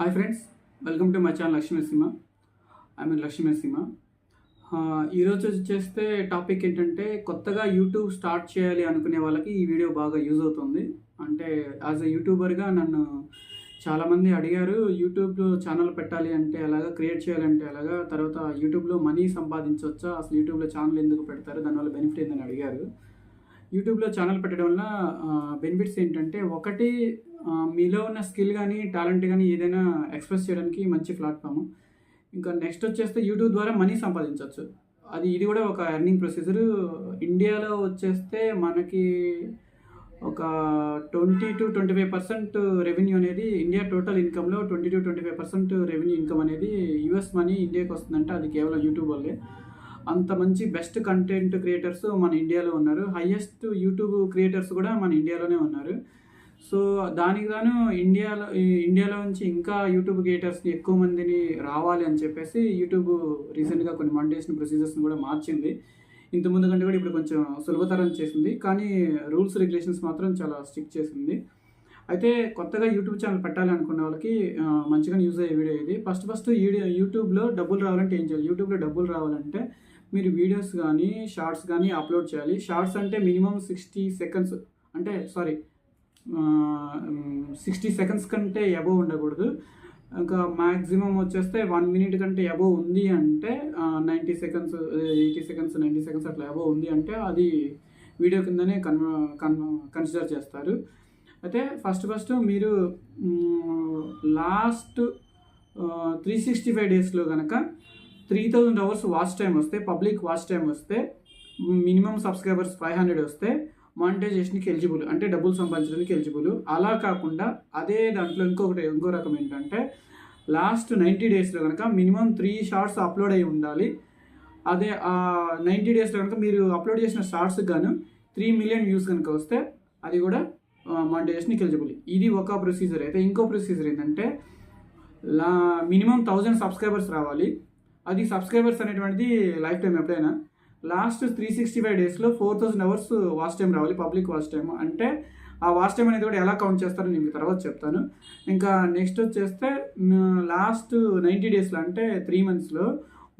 Hi friends welcome to my channel Lakshmi Narasimha I mean Lakshmi Narasimha ఈరోజు వచ్చేస్తే topic ఏంటంటే కొత్తగా YouTube start చేయాలి అనుకునే వాళ్ళకి ఈ వీడియో బాగా యూజ్ అవుతుంది. అంటే యాజ్ ఎ యూట్యూబర్గా నన్ను చాలామంది అడిగారు యూట్యూబ్లో ఛానల్ పెట్టాలి అంటే ఎలాగా క్రియేట్ చేయాలంటే ఎలాగా తర్వాత యూట్యూబ్లో మనీ సంపాదించవచ్చా అసలు యూట్యూబ్లో ఛానల్ ఎందుకు పెడతారు దానివల్ల బెనిఫిట్ ఏందని అడిగారు. యూట్యూబ్లో ఛానల్ పెట్టడం వల్ల బెనిఫిట్స్ ఏంటంటే ఒకటి మీలో ఉన్న స్కిల్ కానీ టాలెంట్ కానీ ఏదైనా ఎక్స్ప్రెస్ చేయడానికి మంచి ప్లాట్ఫామ్. ఇంకా నెక్స్ట్ వచ్చేస్తే యూట్యూబ్ ద్వారా మనీ సంపాదించవచ్చు అది ఇది కూడా ఒక ఎర్నింగ్ ప్రొసీజర్. ఇండియాలో వచ్చేస్తే మనకి ఒక twenty two twenty five percent revenue అనేది India total ఇన్కమ్లో twenty two twenty five percent revenue income అనేది యూఎస్ మనీ ఇండియాకి వస్తుందంటే. అది కేవలం యూట్యూబ్ వల్లే. అంత మంచి బెస్ట్ కంటెంట్ క్రియేటర్స్ మన ఇండియాలో ఉన్నారు. హయ్యెస్ట్ యూట్యూబ్ క్రియేటర్స్ కూడా మన ఇండియాలోనే ఉన్నారు. సో దానికి గాను ఇండియాలో ఈ ఇండియాలో నుంచి ఇంకా యూట్యూబ్ క్రియేటర్స్ని ఎక్కువ మందిని రావాలి అని చెప్పేసి యూట్యూబ్ రీసెంట్గా కొన్ని మానిటేషన్ ప్రొసీజర్స్ని కూడా మార్చింది. ఇంతకుముందు కంటే కూడా ఇప్పుడు కొంచెం సులభతరం చేసింది. కానీ రూల్స్ రెగ్యులేషన్స్ మాత్రం చాలా స్ట్రిక్ట్ చేసింది. అయితే కొత్తగా యూట్యూబ్ ఛానల్ పెట్టాలి అనుకున్న వాళ్ళకి మంచిగా యూజ్ అయ్యే వీడియో ఇది. ఫస్ట్ ఫస్ట్ యూట్యూబ్లో డబ్బులు రావాలంటే ఏం చేయాలి? యూట్యూబ్లో డబ్బులు రావాలంటే మీరు వీడియోస్ కానీ షార్ట్స్ కానీ అప్లోడ్ చేయాలి. షార్ట్స్ అంటే మినిమం సిక్స్టీ సెకండ్స్ అంటే సారీ సిక్స్టీ సెకండ్స్ కంటే అబోవ్ ఉండకూడదు. ఇంకా మ్యాక్సిమం వచ్చేస్తే వన్ మినిట్ కంటే అబోవ్ ఉంది అంటే ninety seconds eighty seconds ninety seconds అట్లా అబోవ్ ఉంది అంటే అది వీడియో కిందనే కన్ కన్ కన్సిడర్ చేస్తారు. అయితే ఫస్ట్ ఫస్ట్ మీరు లాస్ట్ త్రీ సిక్స్టీ ఫైవ్ డేస్లో కనుక three thousand hours watch time వస్తే పబ్లిక్ వాచ్ టైం వస్తే మినిమం సబ్స్క్రైబర్స్ ఫైవ్ హండ్రెడ్ వస్తే మానిటైజేషన్కి ఎలిజిబుల్ అంటే డబ్బులు సంపాదించడానికి ఎలిజిబుల్ అలా కాకుండా అదే దాంట్లో ఇంకొకటి ఇంకో రకం ఏంటంటే లాస్ట్ నైంటీ డేస్లో కనుక మినిమం త్రీ షార్ట్స్ అప్లోడ్ అయి ఉండాలి. అదే నైంటీ డేస్లో కనుక మీరు అప్లోడ్ చేసిన షార్ట్స్కి గాను త్రీ మిలియన్ వ్యూస్ కనుక వస్తే అది కూడా మానిటైజేషన్కి ఎలిజిబుల్ ఇది ఒక ప్రొసీజర్ అయితే ఇంకో ప్రొసీజర్ ఏంటంటే లా మినిమం థౌజండ్ సబ్స్క్రైబర్స్ రావాలి. అది సబ్స్క్రైబర్స్ అనేటువంటిది లైఫ్ టైం ఎప్పుడైనా లాస్ట్ త్రీ సిక్స్టీ ఫైవ్ డేస్లో four thousand hours watch time రావాలి పబ్లిక్ వాచ్ టైం. అంటే ఆ వాచ్ టైం అనేది కూడా ఎలా కౌంట్ చేస్తారో నేను మీకు తర్వాత చెప్తాను. ఇంకా నెక్స్ట్ వచ్చేస్తే లాస్ట్ నైంటీ డేస్లో అంటే త్రీ మంత్స్లో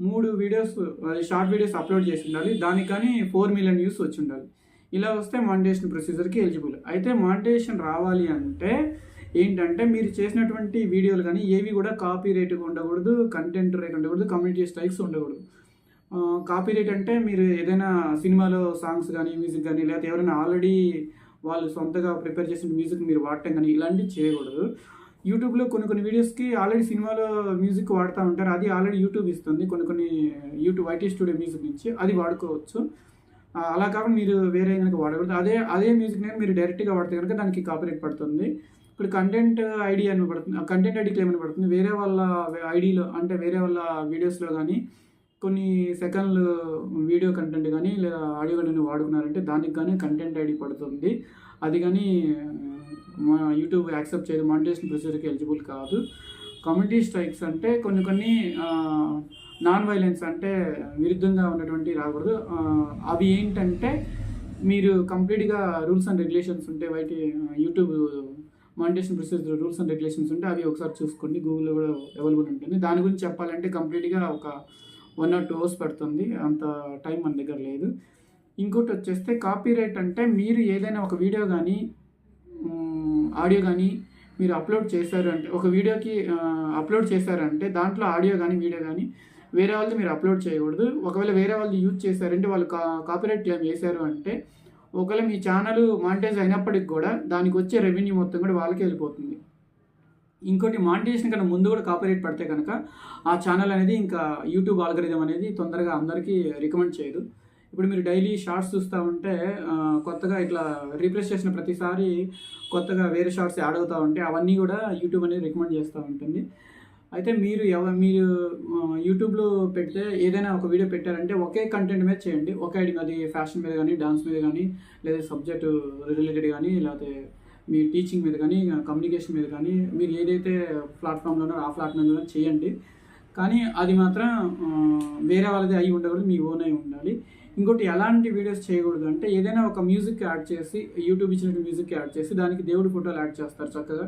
మూడు వీడియోస్ షార్ట్ వీడియోస్ అప్లోడ్ చేసి ఉండాలి. దానికి కానీ ఫోర్ మిలియన్ వ్యూస్ వచ్చి ఉండాలి. ఇలా వస్తే మానిటేషన్ ప్రొసీజర్కి ఎలిజిబుల్ అయితే మానిటేషన్ రావాలి అంటే ఏంటంటే మీరు చేసినటువంటి వీడియోలు కానీ ఏవి కూడా కాపీ రేట్ ఉండకూడదు కంటెంట్ రేట్ ఉండకూడదు కమ్యూనిటీ స్ట్రైక్స్ ఉండకూడదు. కాపీరైట్ అంటే మీరు ఏదైనా సినిమాలో సాంగ్స్ కానీ మ్యూజిక్ కానీ లేకపోతే ఎవరైనా ఆల్రెడీ వాళ్ళు సొంతగా ప్రిపేర్ చేసిన మ్యూజిక్ మీరు వాడటం కానీ ఇలాంటివి చేయకూడదు. యూట్యూబ్లో కొన్ని కొన్ని వీడియోస్కి ఆల్రెడీ సినిమాలో మ్యూజిక్ వాడుతూ ఉంటారు. అది ఆల్రెడీ యూట్యూబ్ ఇస్తుంది. కొన్ని కొన్ని యూట్యూబ్ ఐటీ స్టూడియో మ్యూజిక్ నుంచి అది వాడుకోవచ్చు. అలా కాకుండా మీరు వేరే కనుక వాడకూడదు. అదే అదే మ్యూజిక్ నేను మీరు డైరెక్ట్గా వాడితే కనుక దానికి కాపీరైట్ పడుతుంది. ఇప్పుడు కంటెంట్ ఐడి అని పడుతుంది. కంటెంట్ ఐడి క్లెయిమ్ అని పడుతుంది. వేరే వాళ్ళ ఐడిలో అంటే వేరే వాళ్ళ వీడియోస్లో కానీ కొన్ని సెకండ్లు వీడియో కంటెంట్ కానీ లేదా ఆడియో కంటెంట్ వాడుకున్నారంటే దానికి కానీ కంటెంట్ ఐడి పడుతుంది. అది కానీ మా యూట్యూబ్ యాక్సెప్ట్ చేయదు మానిటేషన్ ప్రొసీజర్కి ఎలిజిబుల్ కాదు. కమ్యూనిటీ స్ట్రైక్స్ అంటే కొన్ని కొన్ని నాన్ వైలెన్స్ అంటే విరుద్ధంగా ఉన్నటువంటి రాకూడదు. అవి ఏంటంటే మీరు కంప్లీట్గా రూల్స్ అండ్ రెగ్యులేషన్స్ ఉంటే బయట YouTube monetization procedure rules and regulations ఉంటే అవి ఒకసారి చూసుకోండి. గూగుల్లో కూడా అవైలబుల్ ఉంటుంది. దాని గురించి చెప్పాలంటే కంప్లీట్గా ఒక వన్ ఆర్ టూ అవర్స్ పడుతుంది అంత టైం మన దగ్గర లేదు. ఇంకోటి వచ్చేస్తే కాపీ రైట్ అంటే మీరు ఏదైనా ఒక వీడియో కానీ ఆడియో కానీ మీరు అప్లోడ్ చేశారు అంటే ఒక వీడియోకి అప్లోడ్ చేశారంటే దాంట్లో ఆడియో కానీ వీడియో కానీ వేరే వాళ్ళు మీరు అప్లోడ్ చేయకూడదు. ఒకవేళ వేరే వాళ్ళు యూజ్ చేశారంటే వాళ్ళు కా కాపీరైట్ క్లెయిమ్ చేశారు అంటే ఒకవేళ మీ ఛానల్ మానిటైజ్ అయినప్పటికి కూడా దానికి వచ్చే రెవెన్యూ మొత్తం కూడా వాళ్ళకే వెళ్ళిపోతుంది. ఇంకోటి మానిటైజేషన్ కన్నా ముందు కూడా కాపీరైట్ పడితే కనుక ఆ ఛానల్ అనేది ఇంకా యూట్యూబ్ ఆల్గరిజం అనేది తొందరగా అందరికీ రికమెండ్ చేయదు. ఇప్పుడు మీరు డైలీ షార్ట్స్ చూస్తూ ఉంటే కొత్తగా ఇట్లా రీప్లేస్ చేసిన ప్రతిసారి కొత్తగా వేరే షార్ట్స్ యాడ్ అవుతూ ఉంటే అవన్నీ కూడా యూట్యూబ్ అనేది రికమెండ్ చేస్తూ ఉంటుంది. అయితే మీరు ఎవ మీరు యూట్యూబ్లో పెడితే ఏదైనా ఒక వీడియో పెట్టారంటే ఒకే కంటెంట్ మీద చేయండి. ఒకే ఐడి అది ఫ్యాషన్ మీద కానీ డాన్స్ మీద కానీ లేదా సబ్జెక్ట్ రిలేటెడ్ కానీ లేకపోతే మీ టీచింగ్ మీద కానీ కమ్యూనికేషన్ మీద కానీ మీరు ఏదైతే ప్లాట్ఫామ్లో ఆ ప్లాట్ఫామ్లో చేయండి. కానీ అది మాత్రం వేరే వాళ్ళది అయి ఉండకూడదు మీ ఓన్ అయి ఉండాలి. ఇంకోటి ఎలాంటి వీడియోస్ చేయకూడదు అంటే ఏదైనా ఒక మ్యూజిక్ యాడ్ చేసి యూట్యూబ్ ఇచ్చినట్టు మ్యూజిక్ యాడ్ చేసి దానికి దేవుడి ఫోటోలు యాడ్ చేస్తారు చక్కగా.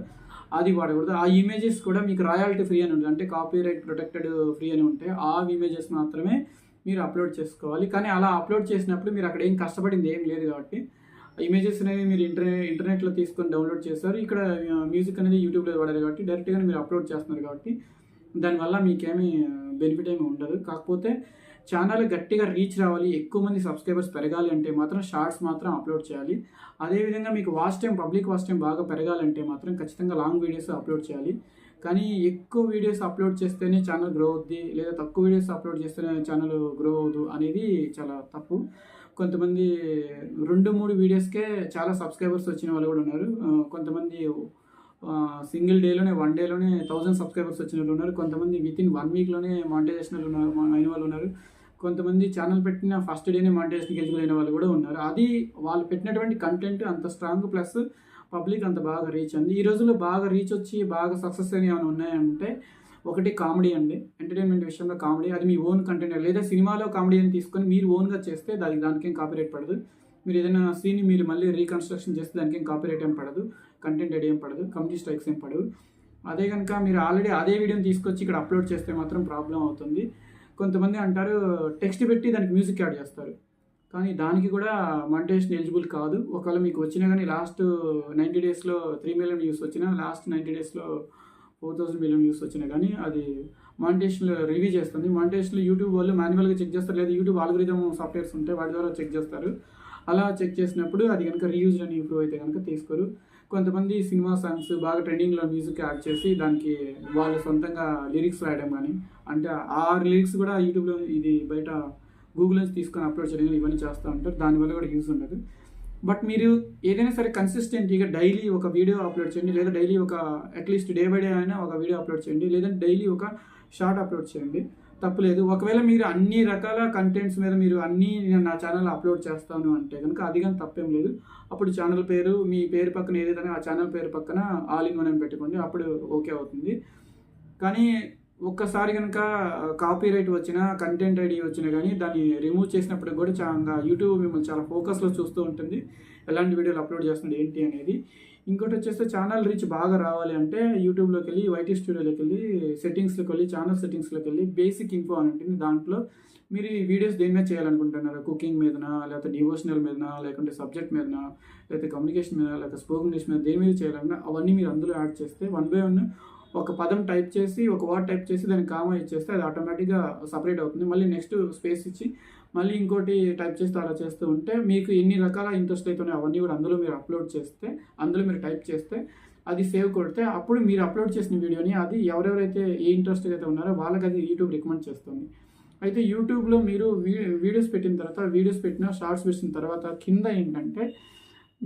అది వాడకూడదు. ఆ ఇమేజెస్ కూడా మీకు రాయాలిటీ ఫ్రీ అని ఉంటుంది. అంటే కాపీరైట్ ప్రొటెక్టెడ్ ఫ్రీ అని ఉంటాయి ఆ ఇమేజెస్ మాత్రమే మీరు అప్లోడ్ చేసుకోవాలి. కానీ అలా అప్లోడ్ చేసినప్పుడు మీరు అక్కడ ఏం కష్టపడింది ఏం లేదు కాబట్టి ఇమేజెస్ అనేవి మీరు ఇంటర్నెట్ ఇంటర్నెట్లో తీసుకొని డౌన్లోడ్ చేస్తారు. ఇక్కడ మ్యూజిక్ అనేది యూట్యూబ్లో వాడారు కాబట్టి డైరెక్ట్గా మీరు అప్లోడ్ చేస్తున్నారు కాబట్టి దానివల్ల మీకేమీ బెనిఫిట్ ఏమి ఉండదు. కాకపోతే ఛానల్ గట్టిగా రీచ్ రావాలి ఎక్కువ మంది సబ్స్క్రైబర్స్ పెరగాలి అంటే మాత్రం షార్ట్స్ మాత్రం అప్లోడ్ చేయాలి. అదేవిధంగా మీకు watch time public watch time బాగా పెరగాలంటే మాత్రం ఖచ్చితంగా లాంగ్ వీడియోస్ అప్లోడ్ చేయాలి. కానీ ఎక్కువ వీడియోస్ అప్లోడ్ చేస్తేనే ఛానల్ గ్రో అవుద్ది లేదా తక్కువ వీడియోస్ అప్లోడ్ చేస్తేనే ఛానల్ గ్రో అవ్వదు అనేది చాలా తప్పు. కొంతమంది రెండు మూడు వీడియోస్కే చాలా సబ్స్క్రైబర్స్ వచ్చిన వాళ్ళు కూడా ఉన్నారు. కొంతమంది సింగిల్ డేలోనే వన్ డేలోనే థౌజండ్ సబ్స్క్రైబర్స్ వచ్చిన వాళ్ళు ఉన్నారు. కొంతమంది విత్ ఇన్ వన్ వీక్లోనే మానిటైజేషన్ ఉన్నారు అయిన వాళ్ళు ఉన్నారు. కొంతమంది ఛానల్ పెట్టిన ఫస్ట్ డేనే మానిటైజేషన్కి ఎలిజిబుల్ వాళ్ళు కూడా ఉన్నారు. అది వాళ్ళు పెట్టినటువంటి కంటెంట్ అంత స్ట్రాంగ్ ప్లస్ పబ్లిక్ అంత బాగా రీచ్ అంది. ఈ రోజుల్లో బాగా రీచ్ వచ్చి బాగా సక్సెస్ అని ఏమైనా ఉన్నాయంటే ఒకటి కామెడీ అండి. ఎంటర్టైన్మెంట్ విషయంలో కామెడీ అది మీ ఓన్ కంటెంట్ లేదా సినిమాలో కామెడీ అని తీసుకొని మీరు ఓన్గా చేస్తే దానికి దానికేం కాపీరేట్ పడదు. మీరు ఏదైనా సీన్ మీరు మళ్ళీ రీకన్స్ట్రక్షన్ చేస్తే దానికి ఏం కాపీరేట్ ఏం పడదు. కంటెంట్ ఏం పడదు. కమిటీ స్ట్రైక్స్ ఏం పడదు అదే కనుక మీరు ఆల్రెడీ అదే వీడియోని తీసుకొచ్చి ఇక్కడ అప్లోడ్ చేస్తే మాత్రం ప్రాబ్లం అవుతుంది. కొంతమంది అంటారు టెక్స్ట్ పెట్టి దానికి మ్యూజిక్ యాడ్ చేస్తారు. కానీ దానికి కూడా మంటేషన్ ఎలిజిబుల్ కాదు. ఒకవేళ మీకు వచ్చినా కానీ లాస్ట్ నైంటీ డేస్లో త్రీ మిలియన్ వ్యూస్ వచ్చినా లాస్ట్ నైంటీ డేస్లో ఫోర్ థౌసండ్ మిలియన్ వ్యూస్ వచ్చినాయి. కానీ అది మానిటేషన్లో రివ్యూ చేస్తుంది. మానిటేషన్లో యూట్యూబ్ వాళ్ళు మాన్యువల్గా చెక్ చేస్తారు. లేదా యూట్యూబ్ ఆల్గ్రిథమ్ సాఫ్ట్వేర్స్ ఉంటాయి వాటి ద్వారా చెక్ చేస్తారు. అలా చెక్ చేసినప్పుడు అది కనుక రీయూజ్ అని ఇంప్రూవ్ అయితే కనుక తీసుకోరు. కొంతమంది సినిమా సాంగ్స్ బాగా ట్రెండింగ్లో మ్యూజిక్ యాడ్ చేసి దానికి వాళ్ళు సొంతంగా లిరిక్స్ రాయడం కానీ అంటే ఆ లిరిక్స్ కూడా యూట్యూబ్లో ఇది బయట గూగుల్ నుంచి తీసుకొని అప్లోడ్ చేయడం ఇవన్నీ చేస్తూ ఉంటారు. దానివల్ల కూడా యూజ్ ఉండదు. బట్ మీరు ఏదైనా సరే కన్సిస్టెంట్గా డైలీ ఒక వీడియో అప్లోడ్ చేయండి లేదా డైలీ ఒక అట్లీస్ట్ డే బై డే అయినా ఒక వీడియో అప్లోడ్ చేయండి లేదంటే డైలీ ఒక షార్ట్ అప్లోడ్ చేయండి. తప్పలేదు. ఒకవేళ మీరు అన్ని రకాల కంటెంట్స్ మీద మీరు అన్నీ నేను నా ఛానల్ అప్లోడ్ చేస్తాను అంటే కనుక అది కానీ తప్పేం లేదు. అప్పుడు ఛానల్ పేరు మీ పేరు పక్కన ఏదైతే ఆ ఛానల్ పేరు పక్కన ఆల్ ఇన్ వన్ అని పెట్టుకోండి అప్పుడు ఓకే అవుతుంది. కానీ ఒక్కసారి కనుక కాపీ వచ్చిన కంటెంట్ ఐడి వచ్చినా కానీ దాన్ని రిమూవ్ చేసినప్పుడు కూడా చాలా యూట్యూబ్ మిమ్మల్ని చాలా ఫోకస్లో చూస్తూ ఉంటుంది. ఎలాంటి వీడియోలు అప్లోడ్ చేస్తుంది ఏంటి అనేది. ఇంకోటి వచ్చేస్తే ఛానల్ రీచ్ బాగా రావాలి అంటే యూట్యూబ్లోకి వెళ్ళి వైటీ స్టూడియోలోకి వెళ్ళి సెట్టింగ్స్లోకి వెళ్ళి ఛానల్ సెట్టింగ్స్లోకి వెళ్ళి బేసిక్ ఇన్ఫో అని ఉంటుంది. దాంట్లో మీరు ఈ వీడియోస్ దేని మీద చేయాలనుకుంటున్నారు? కుకింగ్ మీదనా లేకపోతే డివోషనల్ మీదనా లేకుంటే సబ్జెక్ట్ మీదనా లేకపోతే కమ్యూనికేషన్ మీద లేకపోతే స్పోకెన్ ఇంగ్లీష్ మీద దేని మీద చేయాలన్నా అవన్నీ మీరు అందులో యాడ్ చేస్తే వన్ బై వన్ ఒక పదం టైప్ చేసి ఒక వర్డ్ టైప్ చేసి దానికి కామా ఇచ్చేస్తే అది ఆటోమేటిక్గా సపరేట్ అవుతుంది. మళ్ళీ నెక్స్ట్ స్పేస్ ఇచ్చి మళ్ళీ ఇంకోటి టైప్ చేస్తే అలా చేస్తూ ఉంటే మీకు ఎన్ని రకాల ఇంట్రెస్ట్ అవుతున్నాయి అవన్నీ కూడా అందులో మీరు అప్లోడ్ చేస్తే అందులో మీరు టైప్ చేస్తే అది సేవ్ కొడితే అప్పుడు మీరు అప్లోడ్ చేసిన వీడియోని అది ఎవరెవరైతే ఏ ఇంట్రెస్ట్ అయితే ఉన్నారో వాళ్ళకి అది యూట్యూబ్ రికమెండ్ చేస్తుంది. అయితే యూట్యూబ్లో మీరు వీడియోస్ పెట్టిన తర్వాత వీడియోస్ పెట్టిన షార్ట్స్ పెట్టిన తర్వాత కింద ఏంటంటే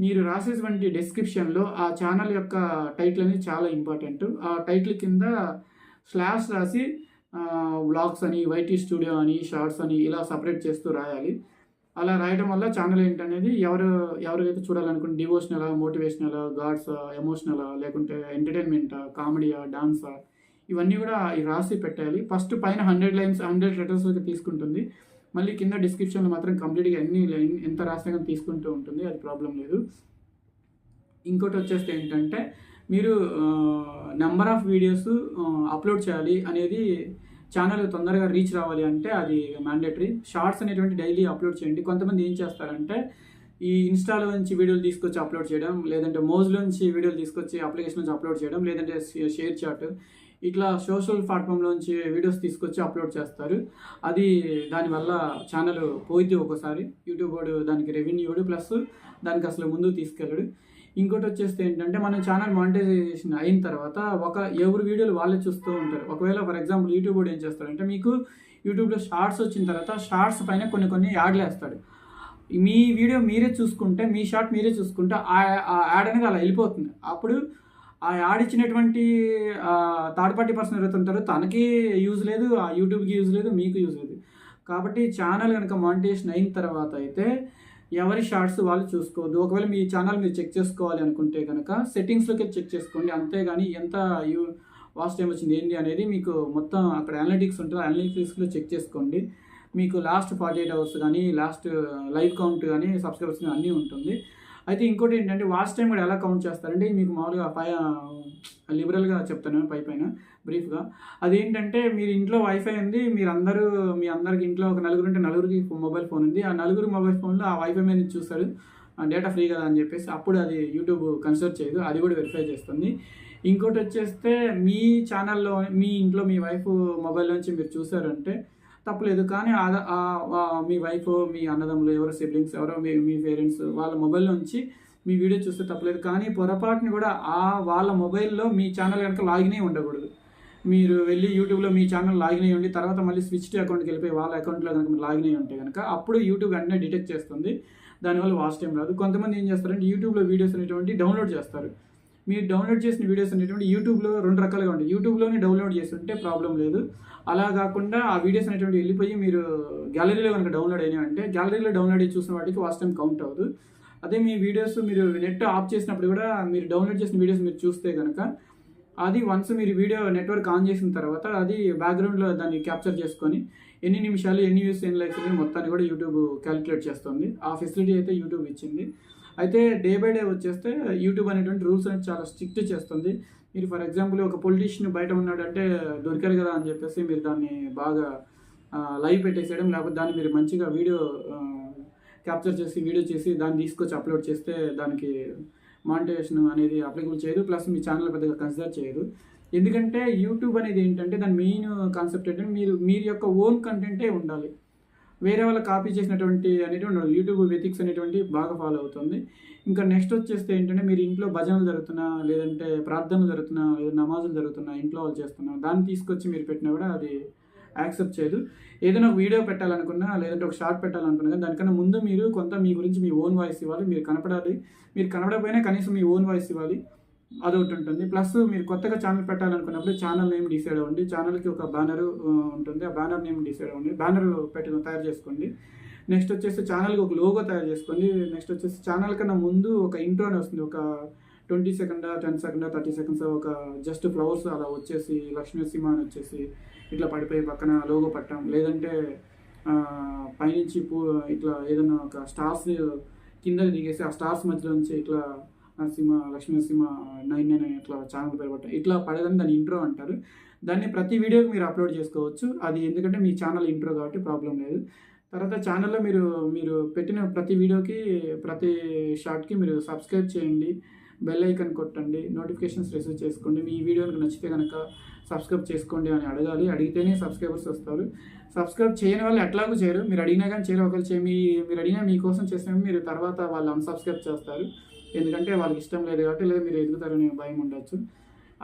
మీరు రాసేటువంటి డెస్క్రిప్షన్లో ఆ ఛానల్ యొక్క టైటిల్ అనేది చాలా ఇంపార్టెంట్ ఆ టైటిల్ కింద స్లాష్ రాసి వ్లాగ్స్ అని వైటీ స్టూడియో అని షార్ట్స్ అని ఇలా సపరేట్ చేస్తూ రాయాలి. అలా రాయడం వల్ల ఛానల్ ఏంటనేది ఎవరు ఎవరికైతే చూడాలనుకుంటే డివోషనలా మోటివేషనలా గాడ్స్ ఎమోషనలా లేకుంటే ఎంటర్టైన్మెంటా కామెడీయా డాన్సా ఇవన్నీ కూడా రాసి పెట్టాలి. ఫస్ట్ పైన హండ్రెడ్ లైన్స్ హండ్రెడ్ లెటర్స్ తీసుకుంటుంది. మళ్ళీ కింద డిస్క్రిప్షన్లో మాత్రం కంప్లీట్గా ఎన్ని లైన్ ఎంత రాసినా కానీ తీసుకుంటూ ఉంటుంది అది ప్రాబ్లం లేదు. ఇంకోటి వచ్చేస్తే ఏంటంటే మీరు నెంబర్ ఆఫ్ వీడియోస్ అప్లోడ్ చేయాలి అనేది ఛానల్ తొందరగా రీచ్ రావాలి అంటే అది మ్యాండేటరీ షార్ట్స్ అనేటువంటి డైలీ అప్లోడ్ చేయండి. కొంతమంది ఏం చేస్తారంటే ఈ ఇన్స్టాలో నుంచి వీడియోలు తీసుకొచ్చి అప్లోడ్ చేయడం లేదంటే మోజ్లో నుంచి వీడియోలు తీసుకొచ్చి అప్లికేషన్ నుంచి అప్లోడ్ చేయడం లేదంటే షేర్ చాట్ ఇట్లా సోషల్ ప్లాట్ఫామ్లో నుంచి వీడియోస్ తీసుకొచ్చి అప్లోడ్ చేస్తారు. అది దానివల్ల ఛానల్ పోయిద్ది ఒకసారి యూట్యూబ్ వాడు దానికి రెవెన్యూడు ప్లస్ దానికి అసలు ముందుకు తీసుకెళ్ళడు. ఇంకోటి వచ్చేస్తే ఏంటంటే మనం ఛానల్ మానిటైజేషన్ అయిన తర్వాత ఒక ఎవరి వీడియోలు వాళ్ళే చూస్తూ ఉంటారు. ఒకవేళ ఫర్ ఎగ్జాంపుల్ యూట్యూబ్ వాడు ఏం చేస్తాడంటే మీకు యూట్యూబ్లో షార్ట్స్ వచ్చిన తర్వాత షార్ట్స్ పైన కొన్ని కొన్ని యాడ్లు వేస్తాడు. మీ వీడియో మీరే చూసుకుంటే మీ షార్ట్ మీరే చూసుకుంటే ఆ యాడ్ అనేది అలా వెళ్ళిపోతుంది. అప్పుడు ఆ యాడ్ ఇచ్చినటువంటి థర్డ్ పార్టీ పర్సన్ ఎవరైతే ఉంటారో తనకి యూజ్ లేదు ఆ యూట్యూబ్కి యూజ్ లేదు మీకు యూజ్ లేదు. కాబట్టి ఛానల్ కనుక మానిటేషన్ అయిన తర్వాత అయితే ఎవరి షార్ట్స్ వాళ్ళు చూసుకోవద్దు. ఒకవేళ మీ ఛానల్ మీరు చెక్ చేసుకోవాలి అనుకుంటే కనుక సెట్టింగ్స్లోకి చెక్ చేసుకోండి. అంతేగాని ఎంత యూ వాచ్ టైం వచ్చింది ఏంటి అనేది మీకు మొత్తం అక్కడ అనలిటిక్స్ ఉంటుంది. అనలిటిక్స్లో చెక్ చేసుకోండి. మీకు లాస్ట్ ఫార్టీ ఎయిట్ అవర్స్ కానీ లాస్ట్ లైవ్ కౌంట్ కానీ సబ్స్క్రైబర్స్ కానీ అన్నీ ఉంటుంది. అయితే ఇంకోటి ఏంటంటే వాచ్ టైం కూడా ఎలా కౌంట్ చేస్తారంటే మీకు మామూలుగా పై లిబరల్గా చెప్తాను పై పైన బ్రీఫ్గా అదేంటంటే మీరు ఇంట్లో వైఫై ఉంది మీరు అందరూ మీ అందరికి ఇంట్లో ఒక నలుగురు ఉంటే నలుగురికి మొబైల్ ఫోన్ ఉంది. ఆ నలుగురు మొబైల్ ఫోన్లో ఆ వైఫై మీద చూస్తారు. డేటా ఫ్రీ కదా అని చెప్పేసి అప్పుడు అది యూట్యూబ్ కన్సిడర్ చేయదు. అది కూడా వెరిఫై చేస్తుంది. ఇంకోటి వచ్చేస్తే మీ ఛానల్లో మీ ఇంట్లో మీ వైఫ్ మొబైల్ నుంచి మీరు చూసారంటే తప్పలేదు. కానీ మీ వైఫ్ మీ అన్నదమ్ములు ఎవరు సిబ్లింగ్స్ ఎవరో మీ మీ పేరెంట్స్ వాళ్ళ మొబైల్ నుంచి మీ వీడియో చూస్తే తప్పలేదు. కానీ పొరపాటుని కూడా ఆ వాళ్ళ మొబైల్లో మీ ఛానల్ కనుక లాగిన్ ఉండకూడదు. మీరు వెళ్ళి యూట్యూబ్లో మీ ఛానల్ లాగిన్ అయ్యి ఉండి తర్వాత మళ్ళీ స్విచ్ టు అకౌంట్కి వెళ్ళిపోయి వాళ్ళ అకౌంట్లో కనుక మీరు లాగిన్ అయ్యి ఉంటే కనుక అప్పుడు యూట్యూబ్ వెంటనే డిటెక్ట్ చేస్తుంది. దానివల్ల వాచ్ టైం రాదు. కొంతమంది ఏం చేస్తారంటే యూట్యూబ్లో వీడియోస్ అనేటువంటి డౌన్లోడ్ చేస్తారు. మీరు డౌన్లోడ్ చేసిన వీడియోస్ అనేటువంటి యూట్యూబ్లో రెండు రకాలుగా ఉంటాయి. యూట్యూబ్లోనే డౌన్లోడ్ చేస్తుంటే ప్రాబ్లం లేదు. అలా కాకుండా ఆ వీడియోస్ అనేటువంటి వెళ్ళిపోయి మీరు గ్యాలరీలో కనుక డౌన్లోడ్ అయినాయి అంటే గ్యాలరీలో డౌన్లోడ్ అయ్యి చూసిన వాటికి వాచ్ టైం కౌంట్ అవ్వదు. అదే మీ వీడియోస్ మీరు నెట్ ఆఫ్ చేసినప్పుడు కూడా మీరు డౌన్లోడ్ చేసిన వీడియోస్ మీరు చూస్తే కనుక అది వన్స్ మీరు వీడియో నెట్వర్క్ ఆన్ చేసిన తర్వాత అది బ్యాక్గ్రౌండ్లో దాన్ని క్యాప్చర్ చేసుకొని ఎన్ని నిమిషాలు ఎన్ని వ్యూస్ ఎన్ని లైక్స్ మొత్తాన్ని కూడా యూట్యూబ్ క్యాలిక్యులేట్ చేస్తుంది. ఆ ఫెసిలిటీ అయితే యూట్యూబ్ ఇచ్చింది. అయితే డే బై డే వచ్చేస్తే యూట్యూబ్ అనేటువంటి రూల్స్ అనేది చాలా స్ట్రిక్ట్ చేస్తుంది. మీరు ఫర్ ఎగ్జాంపుల్ ఒక పొలిటీషియన్ బయట ఉన్నాడంటే దొరికారు కదా అని చెప్పేసి మీరు దాన్ని బాగా లైవ్ పెట్టేసేయడం లేకపోతే దాన్ని మీరు మంచిగా వీడియో క్యాప్చర్ చేసి వీడియో చేసి దాన్ని తీసుకొచ్చి అప్లోడ్ చేస్తే దానికి మానిటైజేషన్ అనేది అప్లికబుల్ చేయదు. ప్లస్ మీ ఛానల్ పెద్దగా కన్సిడర్ చేయదు. ఎందుకంటే యూట్యూబ్ అనేది ఏంటంటే దాని మెయిన్ కాన్సెప్ట్ ఏంటంటే మీరు మీరు యొక్క ఓన్ కంటెంటే ఉండాలి. వేరే వాళ్ళ కాపీ చేసినటువంటి అనేటువంటి యూట్యూబ్ వెతిక్స్ అనేటువంటి బాగా ఫాలో అవుతుంది. ఇంకా నెక్స్ట్ వచ్చేస్తే ఏంటంటే మీరు ఇంట్లో భజనలు జరుగుతున్నా లేదంటే ప్రార్థనలు జరుగుతున్నా లేదా నమాజులు జరుగుతున్నా ఇంట్లో వాళ్ళు చేస్తున్నా దాన్ని తీసుకొచ్చి మీరు పెట్టినా కూడా అది యాక్సెప్ట్ చేయదు. ఏదైనా ఒక వీడియో పెట్టాలనుకున్నా లేదంటే ఒక షార్ట్ పెట్టాలనుకున్నా కానీ దానికన్నా ముందు మీరు కొంత మీ గురించి మీ ఓన్ వాయిస్ ఇవ్వాలి. మీరు కనపడాలి. మీరు కనపడకపోయినా కనీసం మీ ఓన్ వాయిస్ ఇవ్వాలి. అదొకటి ఉంటుంది. ప్లస్ మీరు కొత్తగా ఛానల్ పెట్టాలనుకున్నప్పుడు ఛానల్ నేమ్ డిసైడ్ అవ్వండి. ఛానల్కి ఒక బ్యానర్ ఉంటుంది. ఆ బ్యానర్ నేమ్ డిసైడ్ అవ్వండి. బ్యానర్ పెట్టిన తయారు చేసుకోండి. నెక్స్ట్ వచ్చేసి ఛానల్కి ఒక లోగో తయారు చేసుకోండి. నెక్స్ట్ వచ్చేసి ఛానల్ కన్నా ముందు ఒక ఇంట్రో అని వస్తుంది. ఒక twenty second ten second thirty seconds ఒక జస్ట్ ఫ్లవర్స్ అలా వచ్చేసి లక్ష్మీ అని వచ్చేసి ఇట్లా పడిపోయి పక్కన లోగో పట్టడం. లేదంటే పైనుంచి పూ ఇట్లా ఏదైనా ఒక స్టార్స్ కిందకి దిగేసి ఆ స్టార్స్ మధ్యలో నుంచి ఇట్లా నరసింహ లక్ష్మీ నరసింహ నైన్ నైన్ అని ఇట్లా ఛానల్ పేరు పట్ట ఇట్లా పడేదని దాన్ని ఇంట్రో అంటారు. దాన్ని ప్రతి వీడియోకి మీరు అప్లోడ్ చేసుకోవచ్చు. అది ఎందుకంటే మీ ఛానల్ ఇంట్రో కాబట్టి ప్రాబ్లం లేదు. తర్వాత ఛానల్లో మీరు మీరు పెట్టిన ప్రతి వీడియోకి ప్రతి షార్ట్కి మీరు సబ్స్క్రైబ్ చేయండి. బెల్ ఐకన్ కొట్టండి. నోటిఫికేషన్స్ రిసీవ్ చేసుకోండి. మీ వీడియో కనుక నచ్చితే కనుక సబ్స్క్రైబ్ చేసుకోండి అని అడగాలి. అడిగితేనే సబ్స్క్రైబర్స్ వస్తారు. సబ్స్క్రైబ్ చేయని వాళ్ళు ఎట్లాగూ చేయరు. మీరు అడిగినా కానీ చేయరు. ఒకరు చే మీ మీరు అడిగినా మీకోసం చేసిన మీరు తర్వాత వాళ్ళు అన్సబ్స్క్రైబ్ చేస్తారు. ఎందుకంటే వాళ్ళకి ఇష్టం లేదు కాబట్టి లేదా మీరు ఎదుగుతారనే భయం ఉండొచ్చు.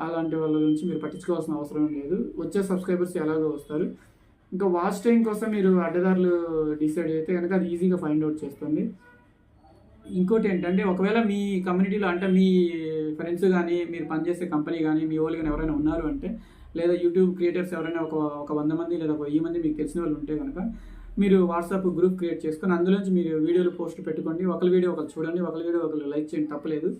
అలాంటి వాళ్ళ గురించి మీరు పట్టించుకోవాల్సిన అవసరం లేదు. వచ్చే సబ్స్క్రైబర్స్ ఎలాగో వస్తారు. ఇంకా వాచ్ టైం కోసం మీరు అడ్డదారులు డిసైడ్ అయితే కనుక అది ఈజీగా ఫైండ్ అవుట్ చేస్తుంది. ఇంకోటి ఏంటంటే ఒకవేళ మీ కమ్యూనిటీలో అంటే మీ ఫ్రెండ్స్ కానీ మీరు పనిచేసే కంపెనీ కానీ మీ వాళ్ళు కానీ ఎవరైనా ఉన్నారు అంటే లేదా యూట్యూబ్ క్రియేటర్స్ ఎవరైనా ఒక ఒక వంద మంది లేదా ఒక వెయ్యి మంది మీకు తెలిసిన వాళ్ళు ఉంటే కనుక మీరు వాట్సాప్ గ్రూప్ క్రియేట్ చేసుకొని అందులోంచి మీరు వీడియోలు పోస్ట్ పెట్టుకోండి. ఒకరి వీడియో ఒకరు చూడండి ఒకరి వీడియో ఒకరు లైక్ చేయండి తప్పలేదు.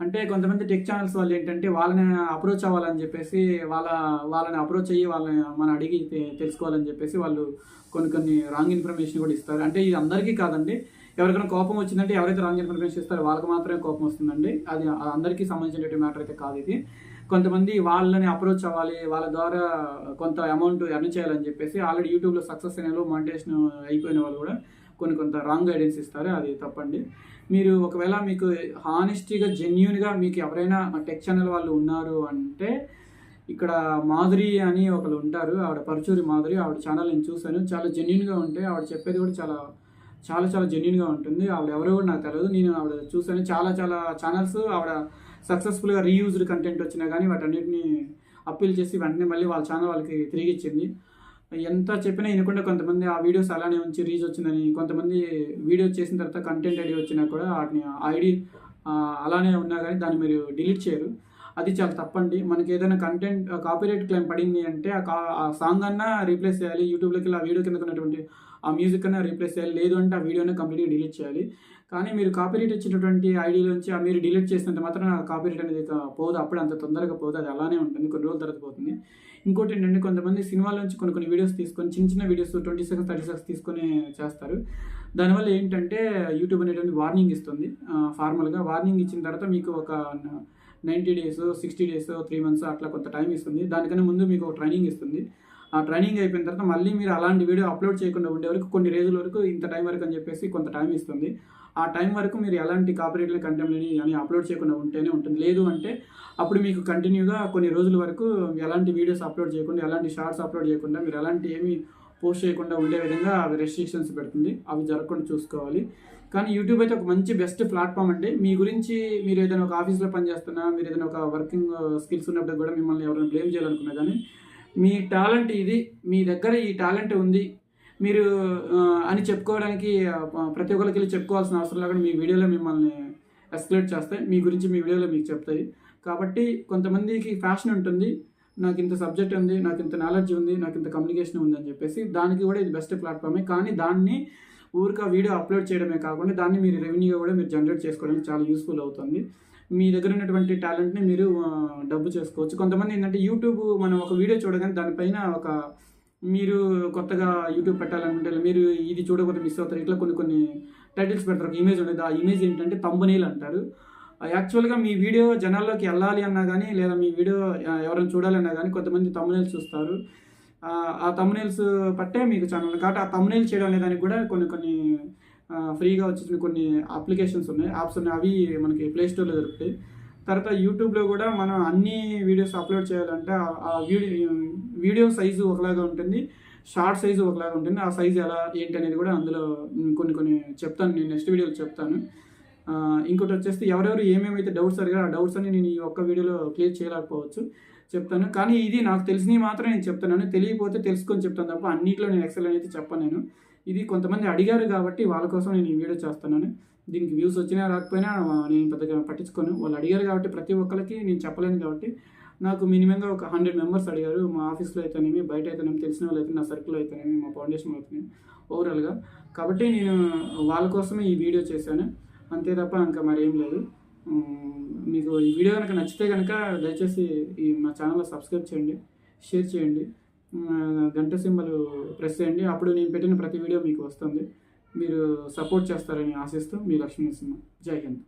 అంటే కొంతమంది టెక్ ఛానల్స్ వాళ్ళు ఏంటంటే వాళ్ళని అప్రోచ్ అవ్వాలని చెప్పేసి వాళ్ళ వాళ్ళని అప్రోచ్ అయ్యి వాళ్ళని మనం అడిగి తె- తెలుసుకోవాలని చెప్పేసి వాళ్ళు కొన్ని కొన్ని రాంగ్ ఇన్ఫర్మేషన్ కూడా ఇస్తారు. అంటే ఇది అందరికీ కాదండి. ఎవరికైనా కోపం వచ్చిందంటే ఎవరైతే రాంగ్ ఇన్ఫర్మేషన్ ఇస్తారో వాళ్ళకి మాత్రమే కోపం వస్తుందండి. అది అందరికీ సంబంధించినటువంటి మ్యాటర్ అయితే కాదు ఇది. కొంతమంది వాళ్ళని అప్రోచ్ అవ్వాలి వాళ్ళ ద్వారా కొంత అమౌంట్ ఎర్న్ చేయాలని చెప్పేసి ఆల్రెడీ యూట్యూబ్లో సక్సెస్ అయిన వాళ్ళు మానిటేషన్ అయిపోయిన వాళ్ళు కూడా కొన్ని కొంత రాంగ్ గైడెన్స్ ఇస్తారు అది తప్పండి. మీరు ఒకవేళ మీకు హానెస్టీగా జెన్యున్గా మీకు ఎవరైనా టెక్ ఛానల్ వాళ్ళు ఉన్నారు అంటే ఇక్కడ మాధురి అని ఒకరు ఉంటారు ఆవిడ పరుచూరి మాధురి ఆవిడ ఛానల్ నేను చూశాను. చాలా జెన్యున్గా ఉంటాయి ఆవిడ చెప్పేది కూడా చాలా చాలా చాలా జెన్యున్గా ఉంటుంది. ఆవిడ ఎవరో కూడా నాకు తెలియదు నేను ఆవిడ చూశాను. చాలా చాలా ఛానల్స్ ఆవిడ సక్సెస్ఫుల్గా రీయూజ్డ్ కంటెంట్ వచ్చినా కానీ వాటన్నిటిని అప్పీల్ చేసి వెంటనే మళ్ళీ వాళ్ళ ఛానల్ వాళ్ళకి తిరిగి ఇచ్చింది. ఎంత చెప్పినా వినకుండా కొంతమంది ఆ వీడియోస్ అలానే ఉంచి రీచ్ వచ్చిందని కొంతమంది వీడియో చేసిన తర్వాత కంటెంట్ ఐడి వచ్చినా కూడా వాటిని ఐడి అలానే ఉన్నా కానీ దాన్ని మీరు డిలీట్ చేయరు. అది చాలా తప్పండి. మనకి ఏదైనా కంటెంట్ కాపీరైట్ క్లెయిమ్ పడింది అంటే ఆ కా- సాంగ్ అన్నా రీప్లేస్ చేయాలి యూట్యూబ్లోకి ఆ వీడియో కింద ఉన్నటువంటి ఆ మ్యూజిక్ అన్నా రీప్లేస్ చేయాలి లేదు అంటే ఆ వీడియోనే కంప్లీట్గా డిలీట్ చేయాలి. కానీ మీరు కాపీరేట్ ఇచ్చినటువంటి ఐడిలోంచి మీరు డిలీట్ చేసినంత మాత్రం కాపీరేట్ అనేది పోదు. అప్పుడు అంత తొందరగా పోదు. అది అలానే ఉంటుంది. కొన్ని రోజుల తర్వాత పోతుంది. ఇంకోటి ఏంటంటే కొంతమంది సినిమాల నుంచి కొన్ని కొన్ని వీడియోస్ తీసుకొని చిన్న చిన్న videos twenty seconds thirty seconds తీసుకొని చేస్తారు. దానివల్ల ఏంటంటే యూట్యూబ్ అనేటువంటి వార్నింగ్ ఇస్తుంది. ఫార్మల్గా. వార్నింగ్ ఇచ్చిన తర్వాత మీకు ఒక ninety days sixty days three months అట్లా కొంత టైం ఇస్తుంది. దానికన్నా ముందు మీకు ఒక ట్రైనింగ్ ఇస్తుంది. ఆ ట్రైనింగ్ అయిపోయిన తర్వాత మళ్ళీ మీరు అలాంటి వీడియో అప్లోడ్ చేయకుండా ఉండే వరకు కొన్ని రోజుల వరకు ఇంత టైం వరకు అని చెప్పేసి కొంత టైం ఇస్తుంది. ఆ టైం వరకు మీరు ఎలాంటి కాపీరైట్ల కంటెంట్ లేని అని అప్లోడ్ చేయకుండా ఉంటేనే ఉంటుంది. లేదు అంటే అప్పుడు మీకు కంటిన్యూగా కొన్ని రోజుల వరకు ఎలాంటి వీడియోస్ అప్లోడ్ చేయకుండా ఎలాంటి షార్ట్స్ అప్లోడ్ చేయకుండా మీరు ఎలాంటి ఏమి పోస్ట్ చేయకుండా ఉండే విధంగా అవి రెస్ట్రిక్షన్స్ పెడుతుంది. అవి జరగకుండా చూసుకోవాలి. కానీ యూట్యూబ్ అయితే ఒక మంచి బెస్ట్ ప్లాట్ఫామ్ అండి. మీ గురించి మీరు ఏదైనా ఒక ఆఫీస్లో పనిచేస్తున్నా మీరు ఏదైనా ఒక వర్కింగ్ స్కిల్స్ ఉన్నప్పుడు కూడా మిమ్మల్ని ఎవరైనా బ్లేమ్ చేయాలనుకున్నా కానీ మీ టాలెంట్ ఇది మీ దగ్గర ఈ టాలెంట్ ఉంది. మీరు అని చెప్పుకోవడానికి ప్రతి ఒక్కరికి వెళ్ళి చెప్పుకోవాల్సిన అవసరం లేకుండా మీ వీడియోలో మిమ్మల్ని ఎస్కలేట్ చేస్తాయి. మీ గురించి మీ వీడియోలో మీకు చెప్తాయి. కాబట్టి కొంతమందికి ఫ్యాషన్ ఉంటుంది నాకు ఇంత సబ్జెక్ట్ ఉంది నాకు ఇంత నాలెడ్జ్ ఉంది నాకు ఇంత కమ్యూనికేషన్ ఉంది అని చెప్పేసి దానికి కూడా ఇది బెస్ట్ ప్లాట్ఫామే. కానీ దాన్ని ఊరిక వీడియో అప్లోడ్ చేయడమే కాకుండా దాన్ని మీరు రెవెన్యూ కూడా మీరు జనరేట్ చేసుకోవడానికి చాలా యూస్ఫుల్ అవుతుంది. మీ దగ్గర ఉన్నటువంటి టాలెంట్ని మీరు డబ్బు చేసుకోవచ్చు. కొంతమంది ఏంటంటే యూట్యూబ్ మనం ఒక వీడియో చూడగానే దానిపైన ఒక మీరు కొత్తగా యూట్యూబ్ పెట్టాలనుకుంటే మీరు ఇది చూడకపోతే మిస్ అవుతారు. ఇట్లా కొన్ని కొన్ని టైటిల్స్ పెడతారు. ఒక ఇమేజ్ ఉండేది. ఆ ఇమేజ్ ఏంటంటే తంబనీల్ అంటారు. యాక్చువల్గా మీ వీడియో జనాల్లోకి వెళ్ళాలి అన్నా కానీ లేదా మీ వీడియో ఎవరైనా చూడాలన్నా కానీ కొంతమంది తమ్మునేల్స్ చూస్తారు. ఆ, తమ్మునేల్స్ పట్టే మీకు ఛానల్ కాబట్టి ఆ తమ్మునేల్ చేయడం అనేదానికి కూడా కొన్ని కొన్ని ఫ్రీగా వచ్చేసిన కొన్ని అప్లికేషన్స్ ఉన్నాయి. యాప్స్ ఉన్నాయి. అవి మనకి ప్లే స్టోర్లో దొరుకుతాయి. తర్వాత యూట్యూబ్లో కూడా మనం అన్ని వీడియోస్ అప్లోడ్ చేయాలంటే ఆ- వీడియో వీడియో సైజు ఒకలాగా ఉంటుంది. షార్ట్ సైజు ఒకలాగా ఉంటుంది. ఆ సైజు ఎలా ఏంటి అనేది కూడా అందులో కొన్ని కొన్ని చెప్తాను. నేను నెక్స్ట్ వీడియోలో చెప్తాను. ఇంకోటి వచ్చేసి ఎవరెవరు ఏమేమైతే డౌట్స్ అడిగారు ఆ డౌట్స్ అని నేను ఈ ఒక్క వీడియోలో క్లియర్ చేయలేకపోవచ్చు. చెప్తాను. కానీ ఇది నాకు తెలిసినవి మాత్రం నేను చెప్తున్నాను. తెలియకపోతే తెలుసుకొని చెప్తాను తప్ప అన్నిట్లో నేను ఎక్సెల్ అయితే చెప్పను నేను. ఇది కొంతమంది అడిగారు కాబట్టి వాళ్ళ కోసం నేను ఈ వీడియో చేస్తున్నాను. దీనికి వ్యూస్ వచ్చినా రాకపోయినా నేను పెద్దగా పట్టించుకోను. వాళ్ళు అడిగారు కాబట్టి ప్రతి ఒక్కరికి నేను చెప్పలేను కాబట్టి నాకు మినిమంగా ఒక హండ్రెడ్ మెంబర్స్ అడిగారు. మా ఆఫీస్లో అయితేనేమి బయట అయితేనేమి తెలిసిన వాళ్ళు అయితే నా సర్కిల్ అయితేనేమి మా ఫౌండేషన్ అయితేనేమి ఓవరాల్గా కాబట్టి నేను వాళ్ళ కోసమే ఈ వీడియో చేశాను. అంతే తప్ప ఇంకా మరేం లేదు. మీకు ఈ వీడియో కనుక నచ్చితే కనుక దయచేసి ఈ మా ఛానల్ సబ్స్క్రైబ్ చేయండి షేర్ చేయండి. గంట సింబల్ ప్రెస్ చేయండి. అప్పుడు నేను పెట్టిన ప్రతి వీడియో మీకు వస్తుంది. మీరు సపోర్ట్ చేస్తారని ఆశిస్తూ మీ లక్ష్మీ నరసింహ జై హింద్.